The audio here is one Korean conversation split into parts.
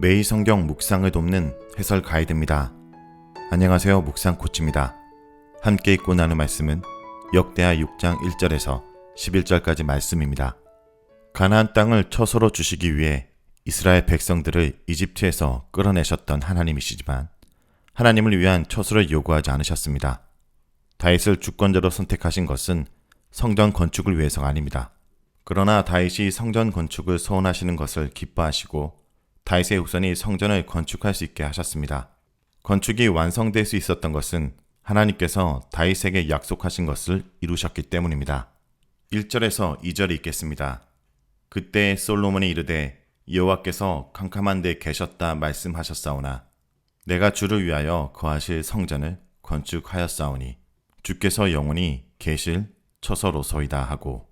매일 성경 묵상을 돕는 해설 가이드입니다. 안녕하세요. 묵상 코치입니다. 함께 읽고 나눈 말씀은 역대하 6장 1절에서 11절까지 말씀입니다. 가나안 땅을 처소로 주시기 위해 이스라엘 백성들을 이집트에서 끌어내셨던 하나님이시지만 하나님을 위한 처소를 요구하지 않으셨습니다. 다윗을 주권자로 선택하신 것은 성전 건축을 위해서가 아닙니다. 그러나 다윗이 성전 건축을 소원하시는 것을 기뻐하시고 다윗의 후손이 성전을 건축할 수 있게 하셨습니다. 건축이 완성될 수 있었던 것은 하나님께서 다윗에게 약속하신 것을 이루셨기 때문입니다. 1절에서 2절이 있겠습니다. 그때 솔로몬이 이르되 여호와께서 캄캄한 데 계셨다 말씀하셨사오나 내가 주를 위하여 거하실 성전을 건축하였사오니 주께서 영원히 계실 처서로소이다 하고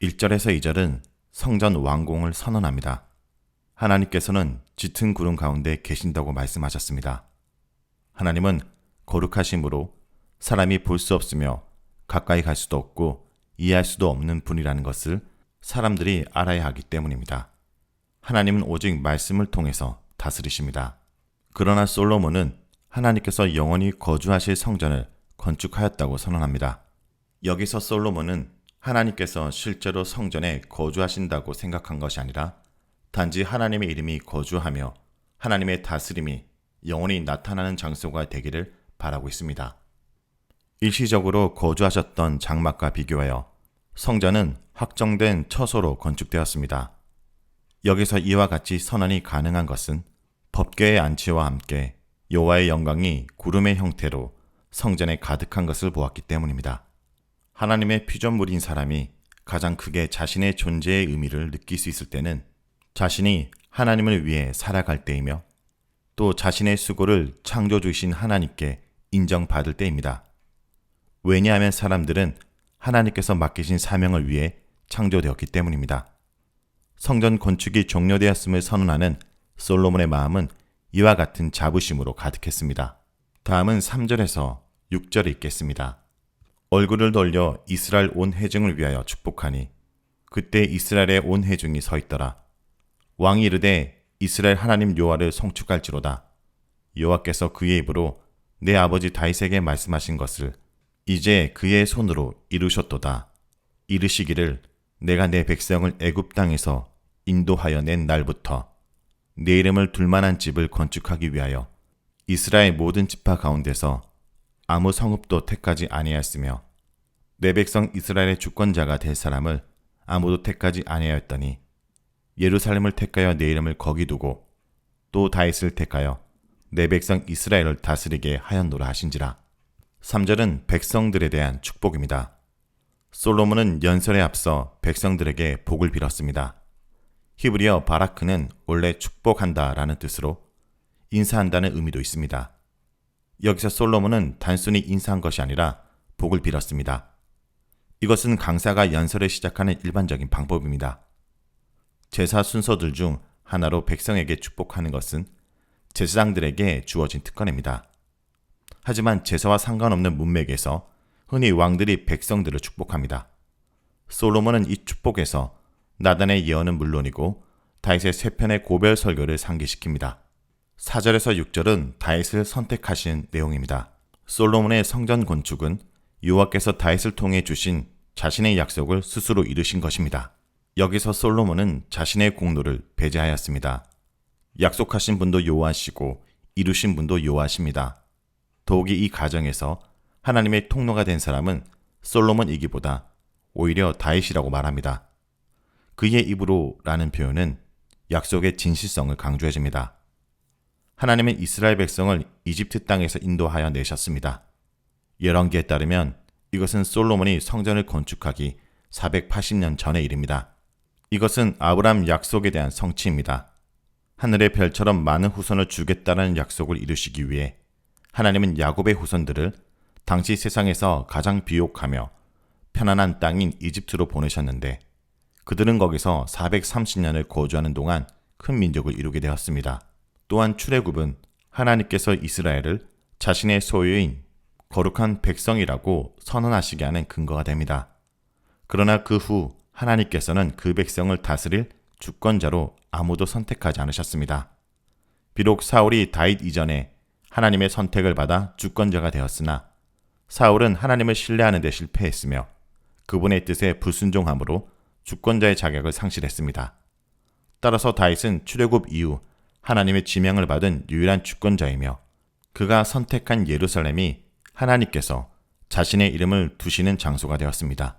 1절에서 2절은 성전 완공을 선언합니다. 하나님께서는 짙은 구름 가운데 계신다고 말씀하셨습니다. 하나님은 거룩하심으로 사람이 볼 수 없으며 가까이 갈 수도 없고 이해할 수도 없는 분이라는 것을 사람들이 알아야 하기 때문입니다. 하나님은 오직 말씀을 통해서 다스리십니다. 그러나 솔로몬은 하나님께서 영원히 거주하실 성전을 건축하였다고 선언합니다. 여기서 솔로몬은 하나님께서 실제로 성전에 거주하신다고 생각한 것이 아니라 단지 하나님의 이름이 거주하며 하나님의 다스림이 영원히 나타나는 장소가 되기를 바라고 있습니다. 일시적으로 거주하셨던 장막과 비교하여 성전은 확정된 처소로 건축되었습니다. 여기서 이와 같이 선언이 가능한 것은 법궤의 안치와 함께 여호와의 영광이 구름의 형태로 성전에 가득한 것을 보았기 때문입니다. 하나님의 피조물인 사람이 가장 크게 자신의 존재의 의미를 느낄 수 있을 때는 자신이 하나님을 위해 살아갈 때이며 또 자신의 수고를 창조주신 하나님께 인정받을 때입니다. 왜냐하면 사람들은 하나님께서 맡기신 사명을 위해 창조되었기 때문입니다. 성전 건축이 종료되었음을 선언하는 솔로몬의 마음은 이와 같은 자부심으로 가득했습니다. 다음은 3절에서 6절에 있겠습니다. 얼굴을 돌려 이스라엘 온 회중을 위하여 축복하니 그때 이스라엘의 온 회중이 서 있더라. 왕이 이르되 이스라엘 하나님 여호와를 송축할지로다. 여호와께서 그의 입으로 내 아버지 다윗에게 말씀하신 것을 이제 그의 손으로 이루셨도다. 이르시기를 내가 내 백성을 애굽 땅에서 인도하여 낸 날부터 내 이름을 둘만한 집을 건축하기 위하여 이스라엘 모든 지파 가운데서 아무 성읍도 택하지 아니하였으며 내 백성 이스라엘의 주권자가 될 사람을 아무도 택하지 아니하였더니 예루살렘을 택하여 내 이름을 거기 두고 또 다윗을 택하여 내 백성 이스라엘을 다스리게 하였노라 하신지라. 3절은 백성들에 대한 축복입니다. 솔로몬은 연설에 앞서 백성들에게 복을 빌었습니다. 히브리어 바라크는 원래 축복한다 라는 뜻으로 인사한다는 의미도 있습니다. 여기서 솔로몬은 단순히 인사한 것이 아니라 복을 빌었습니다. 이것은 강사가 연설을 시작하는 일반적인 방법입니다. 제사 순서들 중 하나로 백성에게 축복하는 것은 제사장들에게 주어진 특권입니다. 하지만 제사와 상관없는 문맥에서 흔히 왕들이 백성들을 축복합니다. 솔로몬은 이 축복에서 나단의 예언은 물론이고 다윗의 세 편의 고별 설교를 상기시킵니다. 4절에서 6절은 다윗을 선택하신 내용입니다. 솔로몬의 성전 건축은 여호와께서 다윗을 통해 주신 자신의 약속을 스스로 이루신 것입니다. 여기서 솔로몬은 자신의 공로를 배제하였습니다. 약속하신 분도 요하시고 이루신 분도 요하십니다. 더욱이 이 가정에서 하나님의 통로가 된 사람은 솔로몬이기보다 오히려 다윗이라고 말합니다. 그의 입으로라는 표현은 약속의 진실성을 강조해 줍니다. 하나님은 이스라엘 백성을 이집트 땅에서 인도하여 내셨습니다. 열왕기에 따르면 이것은 솔로몬이 성전을 건축하기 480년 전의 일입니다. 이것은 아브람 약속에 대한 성취입니다. 하늘의 별처럼 많은 후손을 주겠다는 약속을 이루시기 위해 하나님은 야곱의 후손들을 당시 세상에서 가장 비옥하며 편안한 땅인 이집트로 보내셨는데 그들은 거기서 430년을 거주하는 동안 큰 민족을 이루게 되었습니다. 또한 출애굽은 하나님께서 이스라엘을 자신의 소유인 거룩한 백성이라고 선언하시게 하는 근거가 됩니다. 그러나 그 후 하나님께서는 그 백성을 다스릴 주권자로 아무도 선택하지 않으셨습니다. 비록 사울이 다윗 이전에 하나님의 선택을 받아 주권자가 되었으나 사울은 하나님을 신뢰하는 데 실패했으며 그분의 뜻에 불순종함으로 주권자의 자격을 상실했습니다. 따라서 다윗은 출애굽 이후 하나님의 지명을 받은 유일한 주권자이며 그가 선택한 예루살렘이 하나님께서 자신의 이름을 두시는 장소가 되었습니다.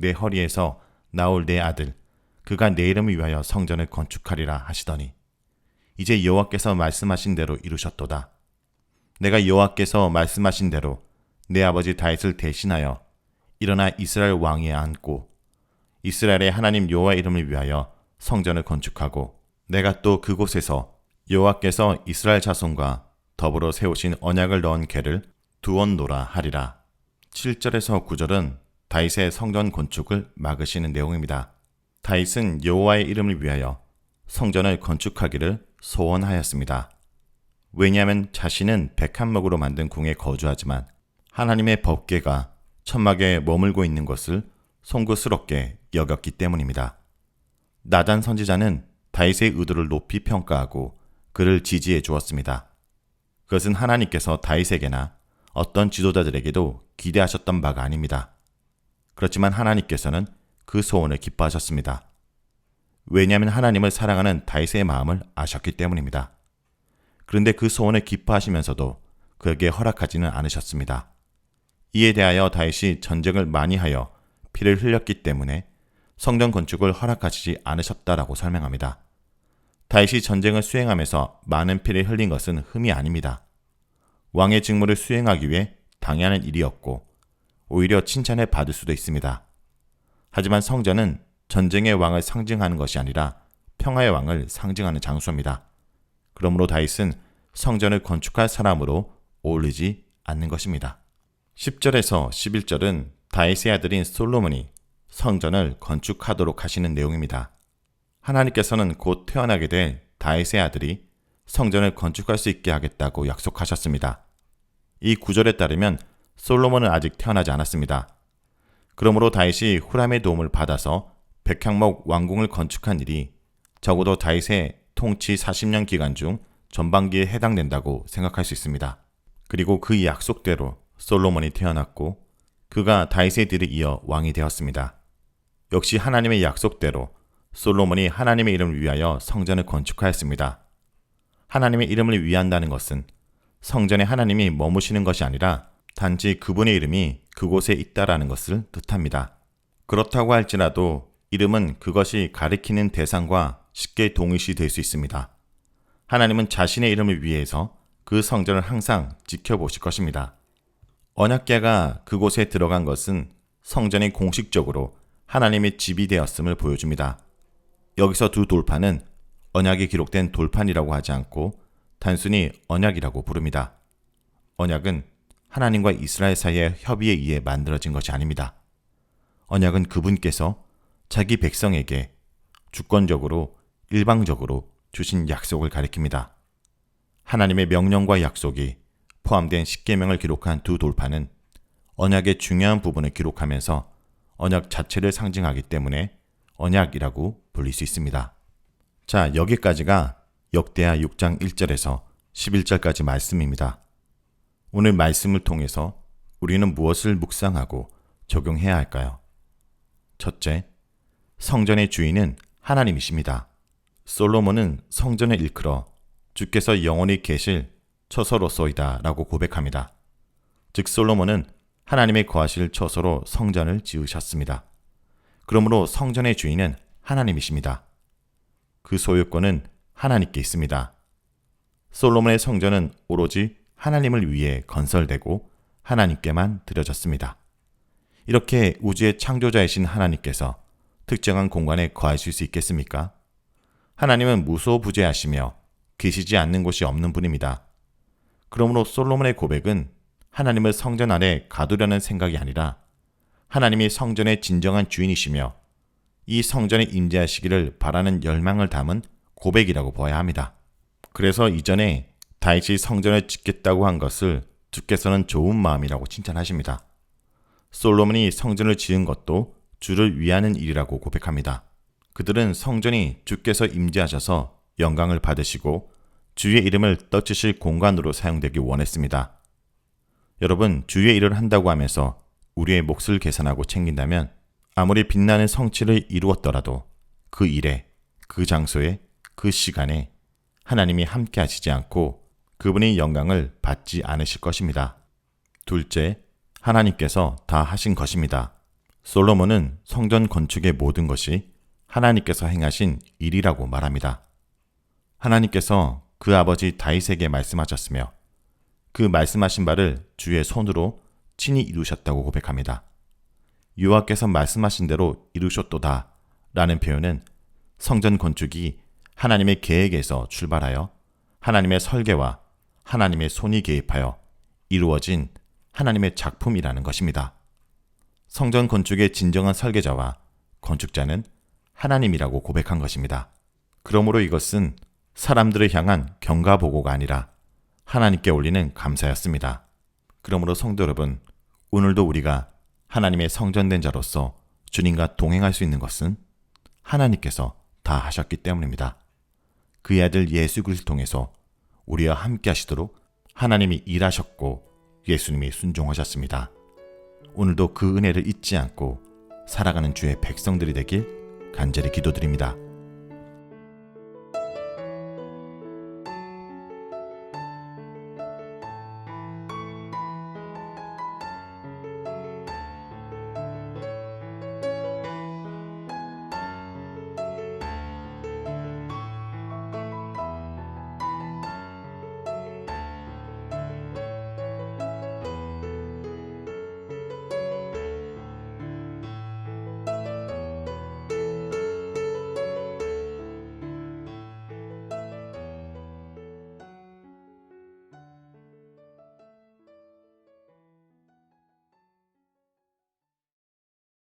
내 허리에서 나올 내 아들 그가 내 이름을 위하여 성전을 건축하리라 하시더니 이제 여호와께서 말씀하신 대로 이루셨도다. 내가 여호와께서 말씀하신 대로 내 아버지 다윗을 대신하여 일어나 이스라엘 왕위에 앉고 이스라엘의 하나님 여호와 이름을 위하여 성전을 건축하고 내가 또 그곳에서 여호와께서 이스라엘 자손과 더불어 세우신 언약을 넣은 개를 두었노라 하리라. 7절에서 9절은 다윗의 성전 건축을 막으시는 내용입니다. 다윗은 여호와의 이름을 위하여 성전을 건축하기를 소원하였습니다. 왜냐하면 자신은 백한목으로 만든 궁에 거주하지만 하나님의 법궤가 천막에 머물고 있는 것을 송구스럽게 여겼기 때문입니다. 나단 선지자는 다윗의 의도를 높이 평가하고 그를 지지해 주었습니다. 그것은 하나님께서 다윗에게나 어떤 지도자들에게도 기대하셨던 바가 아닙니다. 그렇지만 하나님께서는 그 소원을 기뻐하셨습니다. 왜냐하면 하나님을 사랑하는 다윗의 마음을 아셨기 때문입니다. 그런데 그 소원을 기뻐하시면서도 그에게 허락하지는 않으셨습니다. 이에 대하여 다윗이 전쟁을 많이 하여 피를 흘렸기 때문에 성전 건축을 허락하시지 않으셨다라고 설명합니다. 다윗이 전쟁을 수행하면서 많은 피를 흘린 것은 흠이 아닙니다. 왕의 직무를 수행하기 위해 당연한 일이었고 오히려 칭찬을 받을 수도 있습니다. 하지만 성전은 전쟁의 왕을 상징하는 것이 아니라 평화의 왕을 상징하는 장소입니다. 그러므로 다윗은 성전을 건축할 사람으로 어울리지 않는 것입니다. 10절에서 11절은 다윗의 아들인 솔로몬이 성전을 건축하도록 하시는 내용입니다. 하나님께서는 곧 태어나게 될 다윗의 아들이 성전을 건축할 수 있게 하겠다고 약속하셨습니다. 이 구절에 따르면 솔로몬은 아직 태어나지 않았습니다. 그러므로 다윗이 후람의 도움을 받아서 백향목 왕궁을 건축한 일이 적어도 다윗의 통치 40년 기간 중 전반기에 해당된다고 생각할 수 있습니다. 그리고 그 약속대로 솔로몬이 태어났고 그가 다윗의 뒤를 이어 왕이 되었습니다. 역시 하나님의 약속대로 솔로몬이 하나님의 이름을 위하여 성전을 건축하였습니다. 하나님의 이름을 위한다는 것은 성전에 하나님이 머무시는 것이 아니라 단지 그분의 이름이 그곳에 있다라는 것을 뜻합니다. 그렇다고 할지라도 이름은 그것이 가리키는 대상과 쉽게 동일시 될 수 있습니다. 하나님은 자신의 이름을 위해서 그 성전을 항상 지켜보실 것입니다. 언약계가 그곳에 들어간 것은 성전이 공식적으로 하나님의 집이 되었음을 보여줍니다. 여기서 두 돌판은 언약이 기록된 돌판이라고 하지 않고 단순히 언약이라고 부릅니다. 언약은 하나님과 이스라엘 사이의 협의에 의해 만들어진 것이 아닙니다. 언약은 그분께서 자기 백성에게 주권적으로 일방적으로 주신 약속을 가리킵니다. 하나님의 명령과 약속이 포함된 십계명을 기록한 두 돌판은 언약의 중요한 부분을 기록하면서 언약 자체를 상징하기 때문에 언약이라고 불릴 수 있습니다. 자, 여기까지가 역대하 6장 1절에서 11절까지 말씀입니다. 오늘 말씀을 통해서 우리는 무엇을 묵상하고 적용해야 할까요? 첫째, 성전의 주인은 하나님이십니다. 솔로몬은 성전을 일컬어 주께서 영원히 계실 처소로소이다 라고 고백합니다. 즉 솔로몬은 하나님의 거하실 처소로 성전을 지으셨습니다. 그러므로 성전의 주인은 하나님이십니다. 그 소유권은 하나님께 있습니다. 솔로몬의 성전은 오로지 하나님을 위해 건설되고 하나님께만 드려졌습니다. 이렇게 우주의 창조자이신 하나님께서 특정한 공간에 거하실 수 있겠습니까? 하나님은 무소부재하시며 계시지 않는 곳이 없는 분입니다. 그러므로 솔로몬의 고백은 하나님을 성전 안에 가두려는 생각이 아니라 하나님이 성전의 진정한 주인이시며 이 성전에 임재하시기를 바라는 열망을 담은 고백이라고 보아야 합니다. 그래서 이전에 다윗이 성전을 짓겠다고 한 것을 주께서는 좋은 마음이라고 칭찬하십니다. 솔로몬이 성전을 지은 것도 주를 위하는 일이라고 고백합니다. 그들은 성전이 주께서 임재하셔서 영광을 받으시고 주의 이름을 떠치실 공간으로 사용되기 원했습니다. 여러분, 주의 일을 한다고 하면서 우리의 몫을 계산하고 챙긴다면 아무리 빛나는 성취를 이루었더라도 그 일에, 그 장소에, 그 시간에 하나님이 함께 하시지 않고 그분의 영광을 받지 않으실 것입니다. 둘째, 하나님께서 다 하신 것입니다. 솔로몬은 성전 건축의 모든 것이 하나님께서 행하신 일이라고 말합니다. 하나님께서 그 아버지 다윗에게 말씀하셨으며 그 말씀하신 바를 주의 손으로 친히 이루셨다고 고백합니다. 여호와께서 말씀하신 대로 이루셨도다 라는 표현은 성전 건축이 하나님의 계획에서 출발하여 하나님의 설계와 하나님의 손이 개입하여 이루어진 하나님의 작품이라는 것입니다. 성전 건축의 진정한 설계자와 건축자는 하나님이라고 고백한 것입니다. 그러므로 이것은 사람들을 향한 경가 보고가 아니라 하나님께 올리는 감사였습니다. 그러므로 성도 여러분, 오늘도 우리가 하나님의 성전된 자로서 주님과 동행할 수 있는 것은 하나님께서 다 하셨기 때문입니다. 그의 아들 예수 그리스도 통해서 우리와 함께 하시도록 하나님이 일하셨고 예수님이 순종하셨습니다. 오늘도 그 은혜를 잊지 않고 살아가는 주의 백성들이 되길 간절히 기도드립니다.